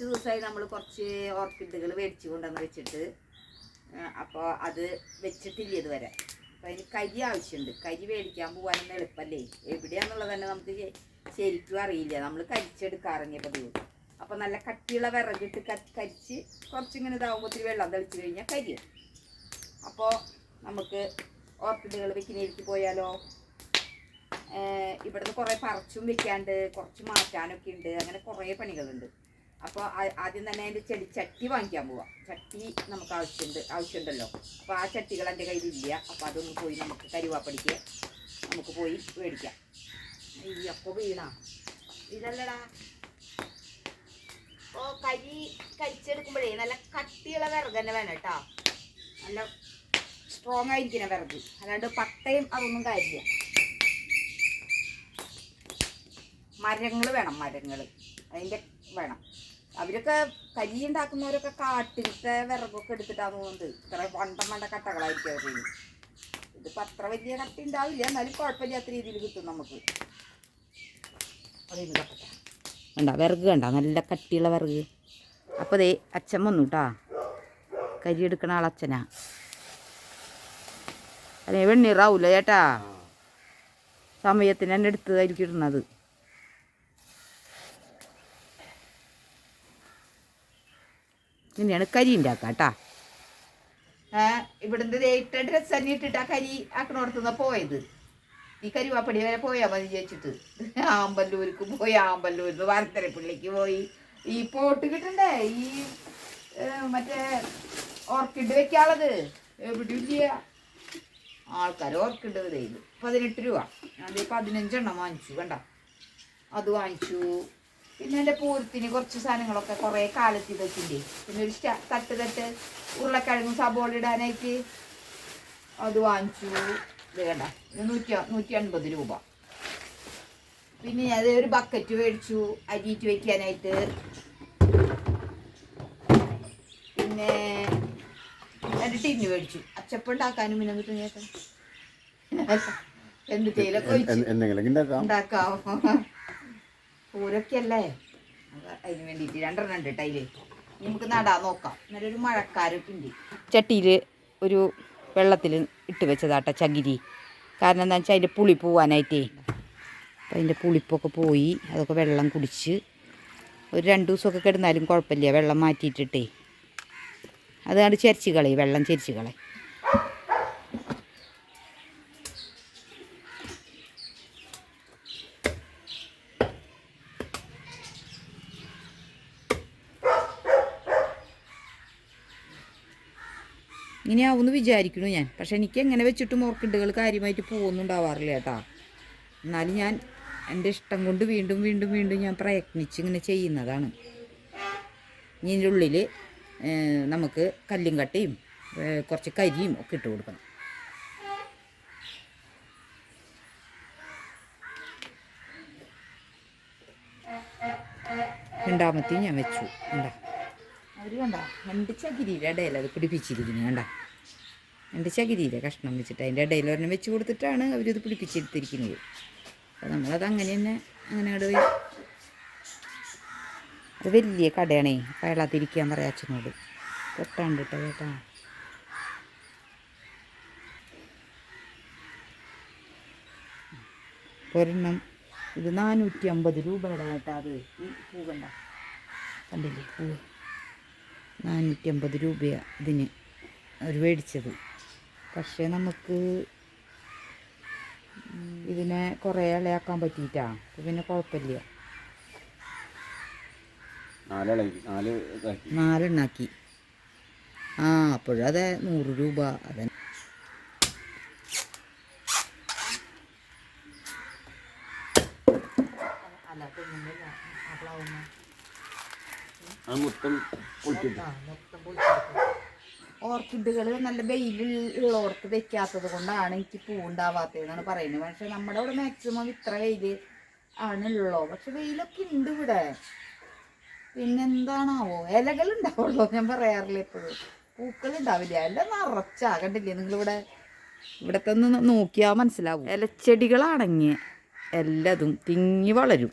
കുറച്ച് ദിവസമായി നമ്മൾ കുറച്ച് ഓർക്കിഡുകൾ മേടിച്ചു കൊണ്ടുവന്ന് വെച്ചിട്ട് അപ്പോൾ അത് വെച്ചിട്ടില്ല ഇതുവരെ. അപ്പോൾ അതിന് കരി ആവശ്യമുണ്ട് കരി മേടിക്കാൻ പോകാനൊന്നും എളുപ്പമല്ലേ എവിടെയാണെന്നുള്ളത് തന്നെ നമുക്ക് ശരിക്കും അറിയില്ല. നമ്മൾ കരിച്ചെടുക്കാറിഞ്ഞ പതിവ്. അപ്പോൾ നല്ല കട്ടിയുള്ള വിറകിട്ട് കരിച്ച് കുറച്ചിങ്ങനെ ഇതാവുമ്പോൾ ഒത്തിരി വെള്ളം തെളിച്ച് കഴിഞ്ഞാൽ കരിയും. അപ്പോൾ നമുക്ക് ഓർക്കിഡുകൾ വെക്കുന്നതിലേക്ക് പോയാലോ? ഇവിടുന്ന് കുറേ പറിച്ചും വെക്കാണ്ട് കുറച്ച് മാറ്റാനൊക്കെ ഉണ്ട് അങ്ങനെ കുറേ പണികളുണ്ട്. അപ്പോൾ ആദ്യം തന്നെ അതിന്റെ ചെടി ചട്ടി വാങ്ങിക്കാൻ പോവാം. ചട്ടി നമുക്ക് ആവശ്യമുണ്ട് ആവശ്യമുണ്ടല്ലോ. അപ്പോൾ ആ ചട്ടികൾ എന്റെ കയ്യിലില്ല. അപ്പോൾ അതൊന്ന് പോയി നമുക്ക് കരുവാപ്പടിക്ക് നമുക്ക് പോയി മേടിക്കാം. ഈ അപ്പോൾ വീണ. ഇതല്ലടാ. അപ്പോൾ കരി കരിച്ചെടുക്കുമ്പോഴേ നല്ല കട്ടിയുള്ള വിറക് തന്നെ വേണം കേട്ടോ. നല്ല സ്ട്രോങ് ആയിരിക്കണം വിറക്. അല്ലാണ്ട് പട്ടയും അതൊന്നും കാര്യമില്ല. മരങ്ങൾ വേണം മരങ്ങൾ. അതിന്റെ വേണം. അവരൊക്കെ കരി ഉണ്ടാക്കുന്നവരൊക്കെ കാട്ടിലത്തെ വിറകൊക്കെ എടുത്തിട്ടാണ് തോന്നുന്നത്. ഇത്ര വണ്ടം വണ്ട കട്ടകളായിരിക്കും അവർ ഇതിപ്പോൾ അത്ര വലിയ കട്ട ഉണ്ടാവില്ല എന്നാലും കുഴപ്പമില്ലാത്ത രീതിയിൽ കിട്ടും നമുക്ക്. കണ്ട വിറക് കണ്ട നല്ല കട്ടിയുള്ള വിറക്. അപ്പോൾ ദേ അച്ഛൻ വന്നു കേട്ടാ കരി എടുക്കണ ആളച്ഛനാ അല്ലെ വെണ്ണീറാവൂല ചേട്ടാ. സമയത്തിന് തന്നെ എടുത്തതായിരിക്കും ഇടുന്നത്. ഇങ്ങനെയാണ് കരി ഉണ്ടാക്കുക കേട്ടാ ഇവിടുന്ന് ഇട്ട ഡ്രസ്സ് തന്നെ ഇട്ടിട്ട് ആ കരി ആക്കണോടത്തുനിന്ന് പോയത്. ഈ കരുവാപ്പടി വരെ പോയാൽ മതി ചേച്ചിട്ട് ആമ്പല്ലൂർക്ക് പോയി ആമ്പല്ലൂരിന്ന് വാരത്തരപ്പള്ളിക്ക് പോയി. ഈ പോട്ട് കിട്ടണ്ടേ? ഈ മറ്റേ ഓർക്കിഡ് വെക്കാളത് എവിടെ ഇല്ല ആൾക്കാർ ഓർക്കിഡ് ഇത് പതിനെട്ട് രൂപ. അത് പതിനഞ്ചെണ്ണം വാങ്ങിച്ചു കണ്ട? അത് വാങ്ങിച്ചു. പിന്നെ എന്റെ പൂരത്തിന് കുറച്ച് സാധനങ്ങളൊക്കെ കുറേ കാലത്ത് ഇതൊക്കെ പിന്നെ ഒരു തട്ട് തട്ട് ഉരുളക്കിഴങ്ങും സബോള ഇടാനായിട്ട് അത് വാങ്ങിച്ചു. വേണ്ട നൂറ്റി നൂറ്റി അൻപത് രൂപ. പിന്നെ ഞാൻ ഒരു ബക്കറ്റ് മേടിച്ചു. അരിയിട്ട് വയ്ക്കാനായിട്ട് പിന്നെ രണ്ട് ടിന്ന് മേടിച്ചു. അച്ചപ്പം ഉണ്ടാക്കാനും പിന്നെ എന്നിട്ട് ചേട്ടൻ എന്ത് എന്തെങ്കിലും ഉണ്ടാക്കാം. ഉണ്ടാക്കാം പൂരൊക്കെ അതിന് വേണ്ടിയിട്ട് രണ്ടെണ്ണം ഉണ്ട് ടൈൽ നമുക്ക് നടാൻ നോക്കാം. നല്ലൊരു മഴക്കാരൊക്കെ ഉണ്ട്. ചട്ടിയിൽ ഒരു വെള്ളത്തിൽ ഇട്ട് വെച്ചതാട്ട ചകിരി. കാരണം എന്താ വെച്ചാൽ അതിന്റെ പുളി പോവാനായിട്ടേ. അപ്പം അതിന്റെ പുളിപ്പൊക്കെ പോയി അതൊക്കെ വെള്ളം കുടിച്ച് ഒരു രണ്ട് ദിവസമൊക്കെ കിടന്നാലും കുഴപ്പമില്ല വെള്ളം മാറ്റിയിട്ടിട്ടേ. അതാണ് ചരിച്ച് കളയും വെള്ളം ചരിച്ച് കളയും ഇങ്ങനെയാവുമെന്ന് വിചാരിക്കുന്നു ഞാൻ. പക്ഷെ എനിക്ക് എങ്ങനെ വെച്ചിട്ടും ഓർക്കിഡുകൾ കാര്യമായിട്ട് പോകുന്നുണ്ടാവാറില്ല കേട്ടാ. എന്നാലും ഞാൻ എന്റെ ഇഷ്ടം കൊണ്ട് വീണ്ടും വീണ്ടും വീണ്ടും ഞാൻ പ്രയത്നിച്ച് ഇങ്ങനെ ചെയ്യുന്നതാണ്. ഇതിന്റെ ഉള്ളിൽ നമുക്ക് കല്ലും കട്ടയും കുറച്ച് കരിയും ഒക്കെ ഇട്ട് കൊടുക്കണം. രണ്ടാമത്തെയും ഞാൻ വെച്ചു. എന്താ അവർ കണ്ട? രണ്ട് ചകിരിയുടെ ഇടയിൽ അത് പിടിപ്പിച്ചിരിക്കുന്നത് കണ്ട? രണ്ട് ചകിരിയിലെ കഷ്ണം വെച്ചിട്ട് അതിന്റെ ഇടയിൽ ഒരെണ്ണം വെച്ച് കൊടുത്തിട്ടാണ് അവരിത് പിടിപ്പിച്ചെടുത്തിരിക്കുന്നത്. അപ്പോൾ നമ്മളത് അങ്ങനെ തന്നെ അങ്ങനെ അവിടെ അത് വലിയ കടയാണേ പയളാതിരിക്കാൻ പറയാം അച്ഛനോട്. പൊട്ടാണ്ട് കേട്ടോ. ഒരെണ്ണം ഇത് നാനൂറ്റി അമ്പത് രൂപയുടെ കേട്ടാ അത്. ഈ പൂ കണ്ട? കണ്ടില്ലേ? പൂ. നാനൂറ്റി അമ്പത് രൂപയാണ് ഇതിന് അവർ മേടിച്ചത്. പക്ഷേ നമുക്ക് ഇതിനെ കുറേ ഇളയാക്കാൻ പറ്റിയിട്ടാ. പിന്നെ കുഴപ്പമില്ല. നാലെണ്ണാക്കി. ആ അപ്പോഴതെ നൂറ് രൂപ. അതെ. അത് മൊത്തം ഓർക്കിഡുകൾ നല്ല വെയിലുള്ളവർക്ക് വെക്കാത്തത് കൊണ്ടാണ് എനിക്ക് പൂ ഉണ്ടാവാത്തതെന്നാണ് പറയുന്നത്. പക്ഷെ നമ്മുടെ ഇവിടെ മാക്സിമം ഇത്ര വെയിൽ ഉള്ളോ പക്ഷെ വെയിലൊക്കെ ഉണ്ട് ഇവിടെ. പിന്നെന്താണാവോ? ഇലകൾ ഉണ്ടാവുള്ളൂ ഞാൻ പറയാറില്ല എപ്പോഴും. പൂക്കൾ ഉണ്ടാവില്ല എല്ലാം നിറച്ചാ. കണ്ടില്ലേ നിങ്ങളിവിടെ? ഇവിടത്തെ ഒന്ന് നോക്കിയാൽ മനസ്സിലാവും. ഇലച്ചെടികളാണെങ്കിൽ എല്ലാതും തിങ്ങി വളരും.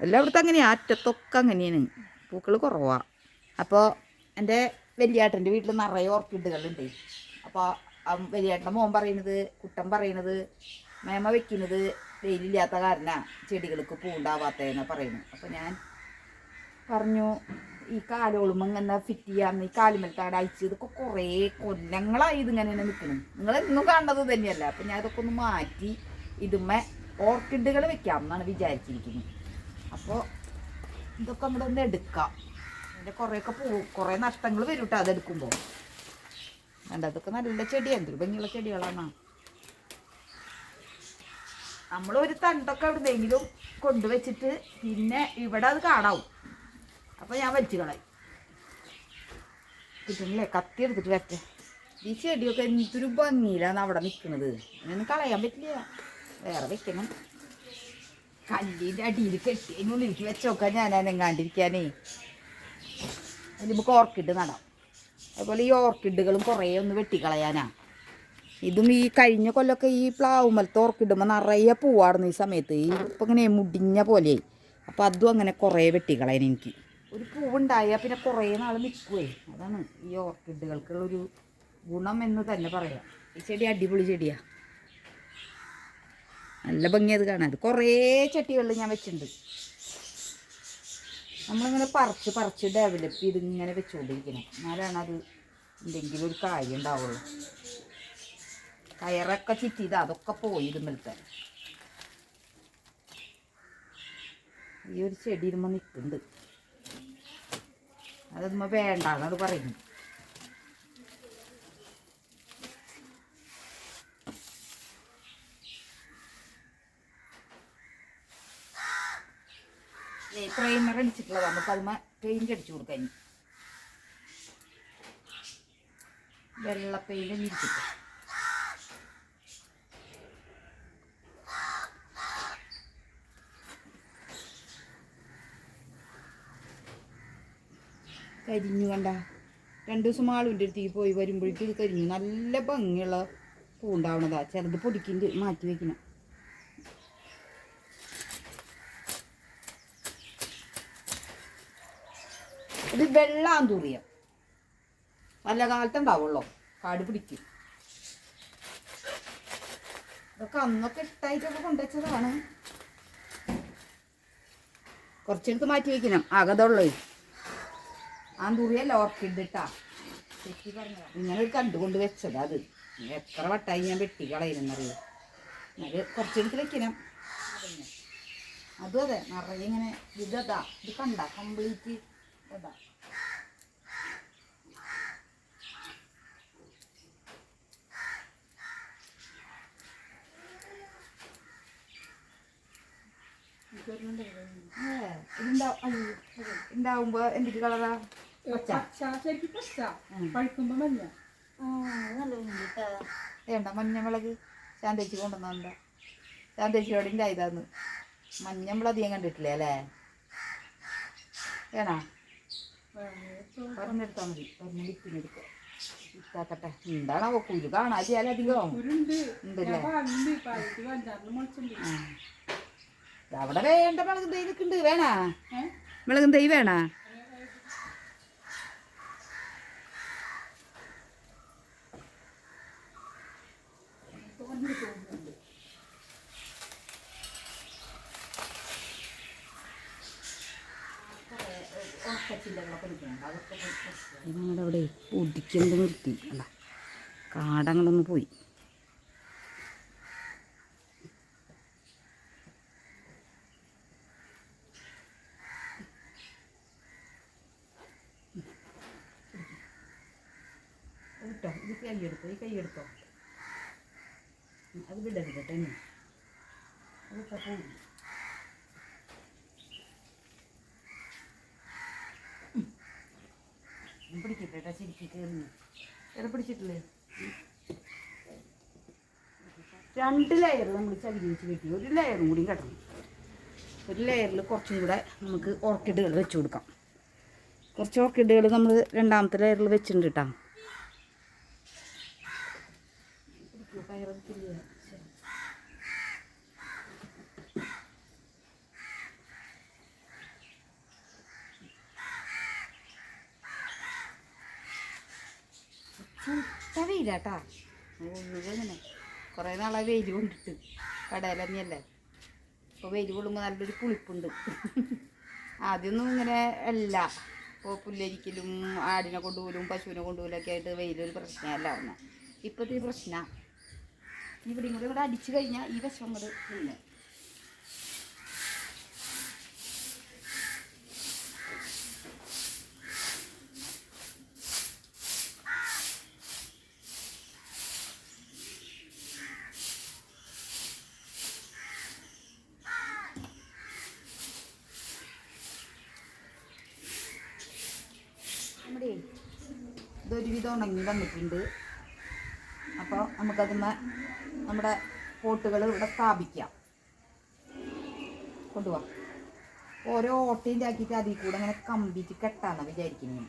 എല്ലാം ഇവിടുത്തെ അങ്ങനെയാണ് അറ്റത്തൊക്കെ അങ്ങനെയാണ്. പൂക്കൾ കുറവാണ് അപ്പോൾ എന്റെ വലിയേട്ടന്റെ വീട്ടിൽ നിറയെ ഓർക്കിഡുകളുണ്ട് അപ്പോൾ വലിയേട്ടന്റെ മോൻ പറയുന്നത് കുട്ടൻ പറയുന്നത് മേമ വെക്കുന്നത് വെയിലില്ലാത്ത കാരണ ചെടികൾക്ക് പൂണ്ടാവാത്തതെന്ന് പറയുന്നത്. അപ്പോൾ ഞാൻ പറഞ്ഞു ഈ കാലോളും ഇങ്ങനെ ഫിറ്റ് ചെയ്യാമെന്ന് ഈ കാലുമൽക്കാട് അയച്ച് ഇതൊക്കെ കുറേ കൊല്ലങ്ങളായി ഇതിങ്ങനെ നിൽക്കണം നിങ്ങൾ എന്നും കാണുന്നത് തന്നെയല്ല. അപ്പം ഞാൻ ഇതൊക്കെ ഒന്ന് മാറ്റി ഇതുമ്മേ ഓർക്കിഡുകൾ വെക്കാം എന്നാണ് വിചാരിച്ചിരിക്കുന്നത്. അപ്പോൾ ഇതൊക്കെ നമ്മുടെ ഒന്ന് എടുക്കാം. അതിന്റെ കുറേയൊക്കെ പൂ കുറേ നഷ്ടങ്ങൾ വരും കേട്ടോ അതെടുക്കുമ്പോൾ വേണ്ട അതൊക്കെ നല്ല ചെടിയാണ് എന്തൊരു ഭംഗിയുള്ള ചെടികളാണ്. നമ്മൾ ഒരു തണ്ടൊക്കെ എവിടുന്നെങ്കിലും കൊണ്ടുവച്ചിട്ട് പിന്നെ ഇവിടെ അത് കാണാവും അപ്പോൾ ഞാൻ വലിച്ചു കളയും കിട്ടുന്നില്ലേ? കത്തി എടുത്തിട്ട് വരട്ടെ. ഈ ചെടിയൊക്കെ എന്തൊരു ഭംഗിയിലാണ് അവിടെ നിൽക്കുന്നത് അങ്ങനെ കളയാൻ പറ്റില്ല. വേറെ വെക്കണം. കല്ലിന്റെ അടിയിൽ കെട്ടി. അതിനുള്ളിലേക്ക് വെച്ചോക്കാൻ ഞാൻ അനങ്ങാണ്ടിരിക്കാനേ അതിൽ നമുക്ക് ഓർക്കിഡ് നടാം. അതുപോലെ ഈ ഓർക്കിഡുകളും കുറേ ഒന്ന് വെട്ടിക്കളയാനാ. ഇതും ഈ കഴിഞ്ഞ കൊല്ലമൊക്കെ ഈ പ്ലാവുമലത്തെ ഓർക്കിഡുമ്പോൾ നിറയെ പൂവാടുന്നു ഈ സമയത്ത്. ഈ ഇപ്പം ഇങ്ങനെ മുടിഞ്ഞ പോലെ. അപ്പം അതും അങ്ങനെ കുറേ വെട്ടിക്കളയാൻ എനിക്ക്. ഒരു പൂവുണ്ടായാൽ പിന്നെ കുറേ നാൾ നിൽക്കുവേ അതാണ് ഈ ഓർക്കിഡുകൾക്കുള്ളൊരു ഗുണം എന്ന് തന്നെ പറയാം. ഈ ചെടി അടിപൊളി ചെടിയാണ് നല്ല ഭംഗിയത് കാണാൻ. കുറേ ചട്ടികളിൽ ഞാൻ വെച്ചിട്ടുണ്ട്. നമ്മളിങ്ങനെ പറിച്ച് പറിച്ച് ഡെവലപ്പ് ചെയ്ത് ഇങ്ങനെ വെച്ചുകൊണ്ടിരിക്കണം എന്നാലാണ് അത് എന്തെങ്കിലും ഒരു കാര്യം ഉണ്ടാവുള്ളൂ. കയറൊക്കെ ചുറ്റിയത് അതൊക്കെ പോയി ഇതുമ്മലത്തെ ഈ ഒരു ചെടി ഇരുമ്പോൾ നിൽക്കുന്നുണ്ട് അതൊന്നും വേണ്ടാന്നത് പറയുന്നു. പ്രൈമർ അടിച്ചിട്ടുള്ളതാണ് നമുക്ക് അതുമ്മ പെയിന്റ് അടിച്ചു കൊടുക്കാൻ. വെള്ള പെയിന്റ് അടിച്ചിട്ട് കരിഞ്ഞു കണ്ട. രണ്ട് ദിവസം ആളുവിന്റെ അടുത്തേക്ക് പോയി വരുമ്പോഴേക്കും ഇത് കരിഞ്ഞു. നല്ല ഭംഗിയുള്ള പൂണ്ടാവണതാ. ചിലത് പൊടിക്കിന്റെ മാറ്റി വെക്കണം. ഇത് വെള്ളാന്തൂറിയം നല്ല കാലത്ത് ഉണ്ടാവുള്ളൂ. കാട് പിടിക്കും. ഇതൊക്കെ അന്നൊക്കെ ഇട്ടായിട്ടൊക്കെ കൊണ്ടുവച്ചതാണ്. കുറച്ചെടുത്ത് മാറ്റി വെക്കണം. ആകതുള്ളൂ. ആന്തൂറിയല്ല ഓർക്കിഡ് ഇട്ടാ. ഇങ്ങനെ ഒരു കണ്ടുകൊണ്ട് വെച്ചതാ അത്. എത്ര വട്ടായി ഞാൻ വെട്ടി കളയുന്നറിയോ? അത് കുറച്ചെടുത്ത് വെക്കണം. അതും അതെ. നിറയെ ഇങ്ങനെ ഇതതാ ഇത് കണ്ട. കംപ്ലീറ്റ് ഇതാ. ഉണ്ടാവുമ്പോ എന്തൊക്കെ കളറാ. പഴുക്കുമ്പോ മഞ്ഞ വേണ്ട മഞ്ഞമുളക്. ശാന്തേച്ചി കൊണ്ടുവന്നുണ്ട ശാന്തേച്ചിയോടെ ഉണ്ടായതാന്ന്. മഞ്ഞമുളക് അധികം കണ്ടിട്ടില്ലേ അല്ലേ? വേണോ? പറഞ്ഞെടുത്താൽ മതി. പറഞ്ഞ വിത്തിനെടുക്കുക വിത്താക്കട്ടെ എന്താണാവോ കുരു കാണാതിയാലധികം ഉണ്ടല്ലേ? അവിടെ വേണ്ട മുളക് തൈ നിൽക്കുന്നുണ്ട് വേണാ? മുളകും തൈ വേണാ? ഞങ്ങളുടെ അവിടെ നിർത്തി അല്ല കാടങ്ങളൊന്ന് പോയി. കേട്ടോ ഇത് കയ്യെടുത്തോ ഈ കൈ എടുത്തോ അത് വിടരുത് കേട്ടോ ഇനി. അത് പോകും പിടിക്കട്ടെ കേട്ടോ ശരിക്കും എവിടെ പിടിച്ചിട്ടില്ലേ? രണ്ട് ലെയർ നമ്മൾ ചകിരി വെച്ച് കെട്ടി. ഒരു ലെയറും കൂടി കെട്ടണം. ഒരു ലെയറിൽ കുറച്ചും കൂടെ നമുക്ക് ഓർക്കിഡുകൾ വെച്ച് കൊടുക്കാം. കുറച്ച് ഓർക്കിഡുകൾ നമ്മൾ രണ്ടാമത്തെ ലെയറിൽ വെച്ചിട്ടുണ്ട് കേട്ടോ. കയറിക്കില്ല ചുട്ട വെയിലാട്ടാ. മുഴുവനെ കുറേ നാളെ വെയിൽ കൊണ്ടിട്ട് കടയിലന്നെയല്ലേ ഇപ്പോൾ വെയിൽ കൊള്ളുമ്പോൾ നല്ലൊരു പുളിപ്പുണ്ട്. ആദ്യമൊന്നും ഇങ്ങനെ അല്ല. ഇപ്പോൾ പുല്ലരിക്കലും ആടിനെ കൊണ്ടുപോലും പശുവിനെ കൊണ്ടുപോലൊക്കെ ആയിട്ട് വെയിലൊരു പ്രശ്നമല്ല ഒന്ന് ഇപ്പോഴത്തെ ഈ പ്രശ്നം ഇവിടെ കൂടെ ഇവിടെ അടിച്ചു കഴിഞ്ഞാൽ ഈ വശം കൂടെ ഇല്ല ഇതൊരുവിധം ഉണങ്ങി വന്നിട്ടുണ്ട്. അപ്പോൾ നമുക്കതിന്മേ നമ്മുടെ പോട്ടുകൾ ഇവിടെ സ്ഥാപിക്കാം. കൊണ്ടുപോവാം ഓരോ ഓട്ടയും ആക്കിയിട്ട് അതിൽ കൂടെ അങ്ങനെ കമ്പിച്ച് കെട്ടാന്ന് വിചാരിക്കുന്നു.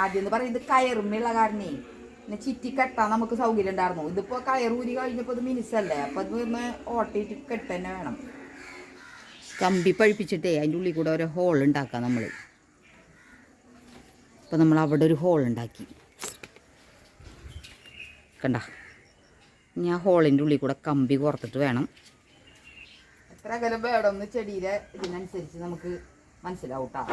ആദ്യം എന്ന് പറയുന്നത് കയറുമ്മുള്ള കാരണേ. പിന്നെ ചിറ്റി കെട്ടാൻ നമുക്ക് സൗകര്യം ഉണ്ടായിരുന്നു. ഇതിപ്പോൾ കയറൂരി കഴിഞ്ഞപ്പോൾ ഇത് മിനിസല്ലേ? അപ്പോൾ ഒന്ന് ഓട്ടിയിട്ട് കെട്ട് തന്നെ വേണം. കമ്പി പഴിപ്പിച്ചിട്ടേ അതിന്റെ ഉള്ളിൽ കൂടെ ഒരു ഹോൾ ഉണ്ടാക്കാം നമ്മൾ അപ്പോൾ നമ്മൾ അവിടെ ഒരു ഹോൾ ഉണ്ടാക്കി. കണ്ട? ആ ഹോളിന്റെ ഉള്ളിൽ കൂടെ കമ്പി കോർത്തിട്ട് വേണം. എത്ര അകലം വേണമെന്ന് ചെടിയിലെ ഇതിനനുസരിച്ച് നമുക്ക് മനസ്സിലാവും കേട്ടോ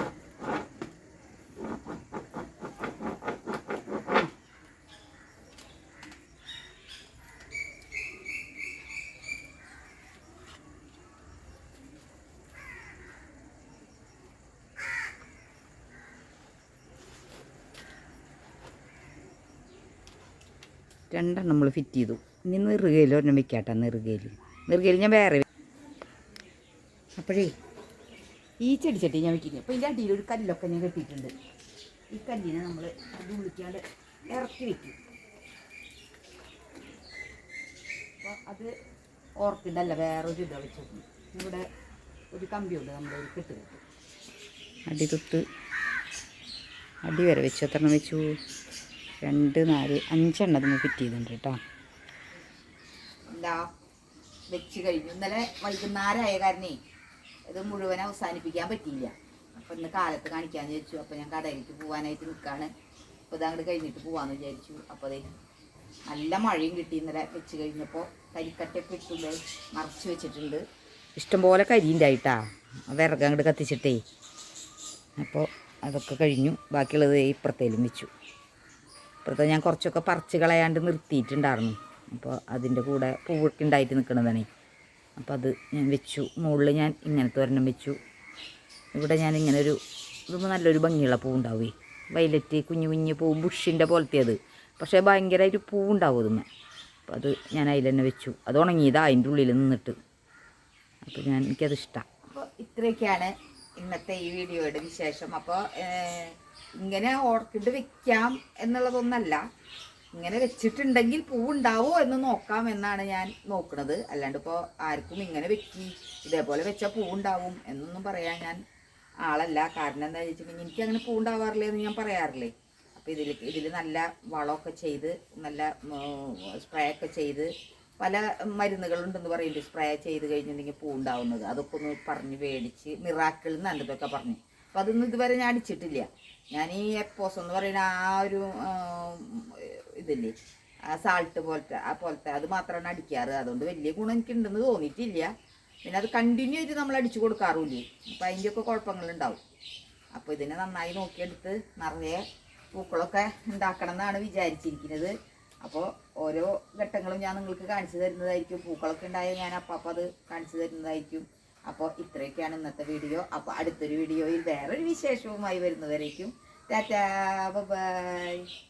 രണ്ടെണ്ണം നമ്മൾ ഫിറ്റ് ചെയ്തു. ഇനി നെറുകയിൽ ഒരെണ്ണം വെക്കാട്ടെ നെറുകയിൽ. നെറുകയിൽ ഞാൻ വേറെ അപ്പോഴേ ഈ ചെടിച്ചട്ടി ഞാൻ വെക്കുന്നു അപ്പോൾ ഇതിന്റെ അടിയിൽ ഒരു കല്ലൊക്കെ ഞാൻ കെട്ടിയിട്ടുണ്ട്. ഈ കല്ലിനെ നമ്മൾ അത് വിളിക്കാണ്ട് ഇറക്കി വെക്കും. അപ്പോൾ അത് ഓർക്കിഡല്ല വേറൊരു ഇതാ വെച്ചു ഇവിടെ ഒരു കമ്പിയുണ്ട് നമ്മുടെ ഒരു കെട്ട് കെട്ടും. അടി തൊട്ട് അടി വരെ വെച്ചു എത്ര എണ്ണം വെച്ചു? രണ്ട് നാല് അഞ്ചെണ്ണം നമ്മൾ ഫിറ്റ് ചെയ്തിട്ടുണ്ട് കേട്ടോ. എന്താ വെച്ച് കഴിഞ്ഞു. ഇന്നലെ വൈകുന്നേരമായ കാരണേ ഇത് മുഴുവൻ അവസാനിപ്പിക്കാൻ പറ്റിയില്ല. അപ്പം ഇന്ന് കാലത്ത് കാണിക്കാമെന്ന് വിചാരിച്ചു. അപ്പം ഞാൻ കടയിലേക്ക് പോകാനായിട്ട് നിൽക്കുകയാണ് അപ്പോൾ ഇത് അങ്ങോട്ട് കഴിഞ്ഞിട്ട് പോകാമെന്ന് വിചാരിച്ചു. അപ്പോൾ അതേ നല്ല മഴയും കിട്ടി ഇന്നലെ വെച്ച് കഴിഞ്ഞപ്പോൾ കരിക്കട്ടൊക്കെ ഇട്ടുണ്ട് മറച്ച് വെച്ചിട്ടുണ്ട്. ഇഷ്ടംപോലെ കരിയുണ്ടായിട്ടാ. വിറക് അങ്ങോട്ട് കത്തിച്ചിട്ടേ. അപ്പോൾ അതൊക്കെ കഴിഞ്ഞു. ബാക്കിയുള്ളത് ഇപ്പുറത്തേലും വെച്ചു. ഇപ്പുറത്തെ ഞാൻ കുറച്ചൊക്കെ പറിച്ച് കളയാണ്ട് നിർത്തിയിട്ടുണ്ടായിരുന്നു. അപ്പോൾ അതിന്റെ കൂടെ പൂവൊക്കെ ഉണ്ടായിട്ട് നിൽക്കണതാണ്. അപ്പോൾ അത് ഞാൻ വെച്ചു. മുകളിൽ ഞാൻ ഇങ്ങനത്തെ ഒരെണ്ണം വെച്ചു. ഇവിടെ ഞാൻ ഇങ്ങനെ ഒരു ഇതുമ്പോൾ നല്ലൊരു ഭംഗിയുള്ള പൂ ഉണ്ടാവേ വയലറ്റ് കുഞ്ഞു കുഞ്ഞു പൂ ബുഷിന്റെ പോലത്തെ അത് പക്ഷേ ഭയങ്കരമായിട്ട് പൂ ഉണ്ടാവും അതുമ്മ അപ്പോൾ അത് ഞാൻ അതിൽ തന്നെ വെച്ചു. അത് ഉണങ്ങിയതാ അതിന്റെ ഉള്ളിൽ നിന്നിട്ട്. അപ്പോൾ ഞാൻ എനിക്കത് ഇഷ്ടമാണ് അപ്പോൾ ഇത്രയൊക്കെയാണ് ഇന്നത്തെ ഈ വീഡിയോയുടെ വിശേഷം. അപ്പോൾ ഇങ്ങനെ ഓർക്കിഡ് വെക്കാം എന്നുള്ളതൊന്നല്ല. ഇങ്ങനെ വെച്ചിട്ടുണ്ടെങ്കിൽ പൂവുണ്ടാവോ എന്ന് നോക്കാം എന്നാണ് ഞാൻ നോക്കുന്നത് അല്ലാണ്ട് ഇപ്പോൾ ആർക്കും ഇങ്ങനെ വെക്കി ഇതേപോലെ വെച്ചാൽ പൂവുണ്ടാവും എന്നൊന്നും പറയാൻ ഞാൻ ആളല്ല. കാരണം എന്താ വെച്ചിട്ടുണ്ടെങ്കിൽ എനിക്ക് അങ്ങനെ പൂവുണ്ടാവാറില്ല എന്ന് ഞാൻ പറയാറില്ലേ? അപ്പോൾ ഇതിൽ ഇതിൽ നല്ല വളമൊക്കെ ചെയ്ത് നല്ല സ്പ്രേ ഒക്കെ ചെയ്ത് പല മരുന്നുകളുണ്ടെന്ന് പറയുന്നുണ്ട് സ്പ്രേ ചെയ്ത് കഴിഞ്ഞിട്ടുണ്ടെങ്കിൽ പൂവുണ്ടാവുന്നത്. അതൊക്കെ ഒന്ന് പറഞ്ഞ് മേടിച്ച് മിറാക്കിൾ എന്നാണ് ഇതൊക്കെ പറഞ്ഞു. അപ്പോൾ അതൊന്നും ഇതുവരെ ഞാൻ അടിച്ചിട്ടില്ല. ഞാൻ ഈ എപ്പോസ് എന്ന് പറയുന്ന ആ ഒരു ഇതില്ലേ ആ സാൾട്ട് പോലത്തെ ആ പോലത്തെ അത് മാത്രമാണ് അടിക്കാറ്. അതുകൊണ്ട് വലിയ ഗുണം എനിക്കുണ്ടെന്ന് തോന്നിയിട്ടില്ല. പിന്നെ അത് കണ്ടിന്യൂ ആയിട്ട് നമ്മൾ അടിച്ചു കൊടുക്കാറുമില്ലേ അപ്പം അതിന്റെയൊക്കെ കുഴപ്പങ്ങളുണ്ടാവും. അപ്പോൾ ഇതിനെ നന്നായി നോക്കിയെടുത്ത് നിറയെ പൂക്കളൊക്കെ ഉണ്ടാക്കണം എന്നാണ് വിചാരിച്ചിരിക്കുന്നത്. അപ്പോൾ ഓരോ ഘട്ടങ്ങളും ഞാൻ നിങ്ങൾക്ക് കാണിച്ചു തരുന്നതായിരിക്കും. പൂക്കളൊക്കെ ഉണ്ടായാൽ ഞാൻ അപ്പം അത് കാണിച്ചു തരുന്നതായിരിക്കും. അപ്പോൾ ഇത്രയൊക്കെയാണ് ഇന്നത്തെ വീഡിയോ. അപ്പോൾ അടുത്തൊരു വീഡിയോയിൽ വേറൊരു വിശേഷവുമായി വരുന്നവരേക്കും. Tata bye.